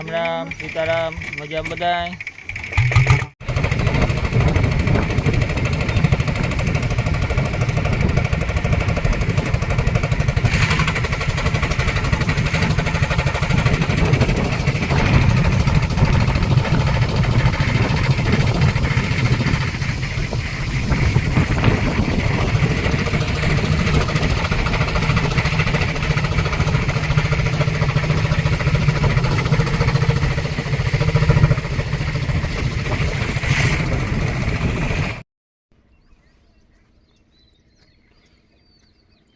રામ રામ સીતારામ મજા બધાય?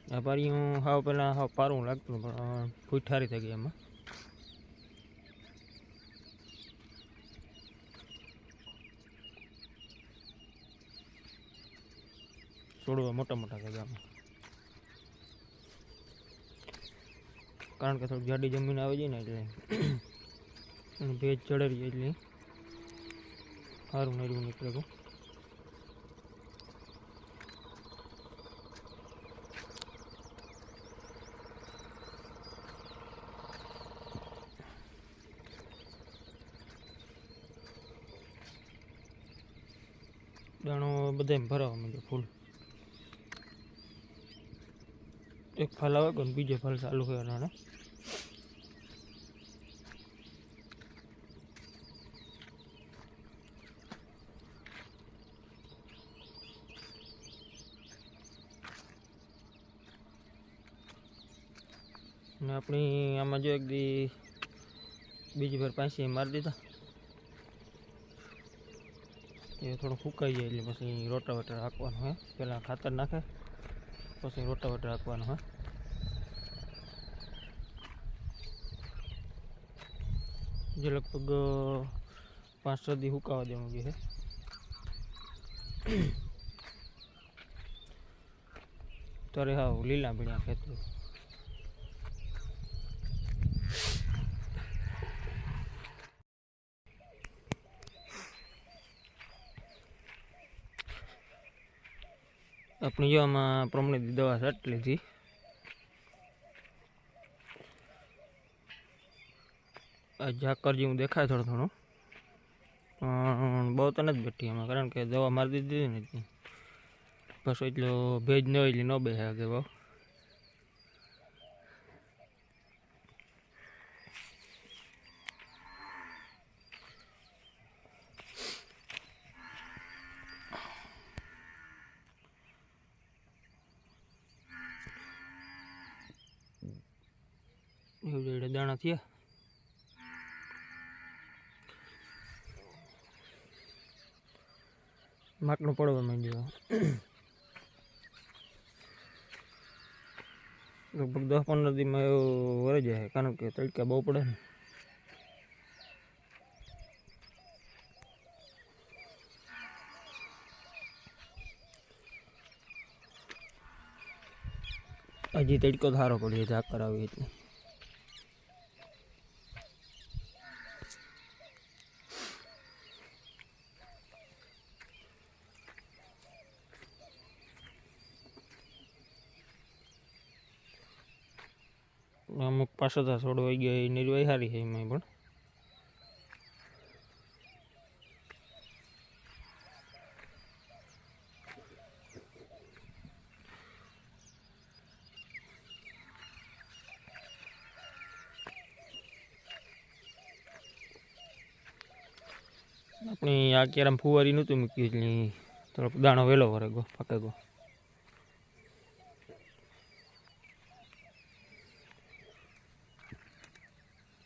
આ પારીયું હાવ પહેલાં હાવ પારું લાગતું પણ ફૂઠારી થઈ ગઈ એમાં. છોડવા મોટા મોટા થઈ ગયા આમાં. કારણ કે થોડી જાડી જમીન આવી જાય ને એટલે અને ભેજ ચડેલી એટલે સારું નર્યું નીકળે દાણો બધા ભરાવા માંડ્યો ફૂલ. એક ફલ આવે ને બીજો ફલ ચાલુ કરવાનો ને આપણી આમાં જો એક દી બીજી વાર પાંચી મારી દીધા. એ થોડું ફૂંકાઈ જાય એટલે પછી રોટાવેટર રાખવાનું હોય પહેલાં ખાતર નાખે, પછી રોટાવેટર રાખવાનું હોય જે લગભગ પાંચ છ દી હુકાવા દેવું છે ત્યારે હા લીલા ભીણા ખેતરો. આપણી જો આમાં પ્રમાણે દવા છાંટી લીધી ઝાકર જેવું દેખાય થોડું થોડું પણ બહુ તો નથી બેઠી એમાં કારણ કે દવા મારી દીધી નથી. બસ એટલો ભેજ ન હોય એટલે ન બેસે કે બહુ એવું દાણા થયા. માટલું પડવા માંડ્યું. લગભગ દસ પંદર દીમાં એવું વળી જાય, કારણ કે તડકા બહુ પડે ને. હજી તડકો સારો પડ્યો ઝાક કરાવી એટલે પાછો તો છોડવાઈ ગયો, એ નિર્વાહી સારી છે એમાં પણ. આપણી આ ક્યારે ફુવારી નહોતું મૂક્યું એટલે થોડોક દાણો વહેલો વરે ગો પાકે ગો.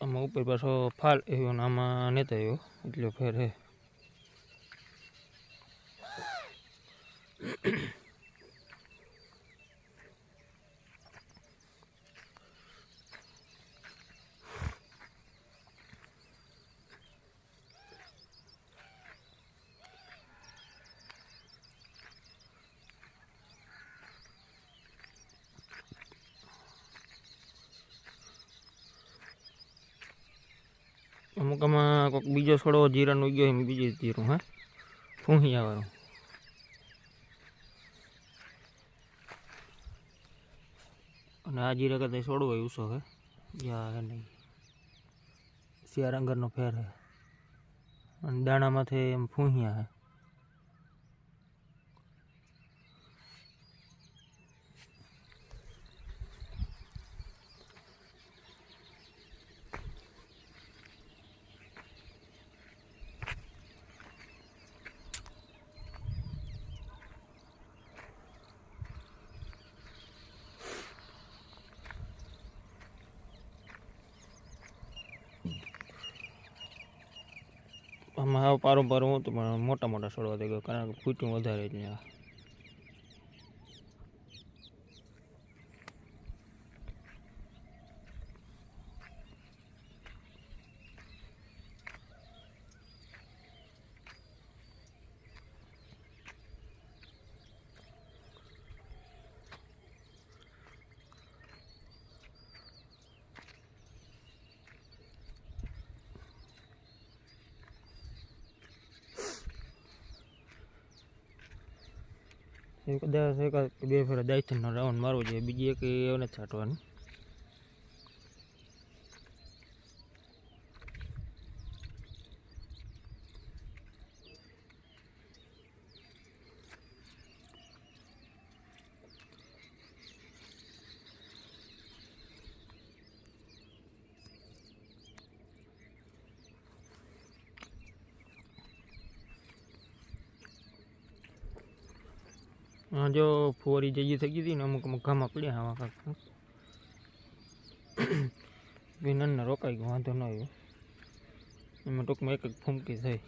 આમાં ઉપર પાછો ફાલ એવો ને આમાં નહોતો એવો એટલો ફેર હે. અમુક આમાં કોઈક બીજો છોડો જીરાનો ઉગ્યો એમ બીજી જીરું, હે? ફૂંહી આવવાનું અને આ જીરા કરતા છોડવો ઉસો હે? યા હે નહીં. શિયાર અંગરનો ફેર છે અને દાણામાંથી એમ ફૂંહિયા છે આમાં પારો પારું હતું પણ મોટા મોટા છોડવા થઈ ગયો, કારણ કે ફૂટ્યું વધારે જ આ એ કદાચ એક બે ફેરા દાયથનનો રાઉન્ડ મારવો જોઈએ બીજી એક એવું નથી છાંટવાની. જો ફુવારી જઈએ થઈ ગઈ હતી ને અમુક અમુક ઘામાં પડ્યા આવા કાંક વિનનને રોકાઈ ગયો, વાંધો ન આવ્યો. એમાં ટૂંકમાં એક એક ફૂમકી થઈ.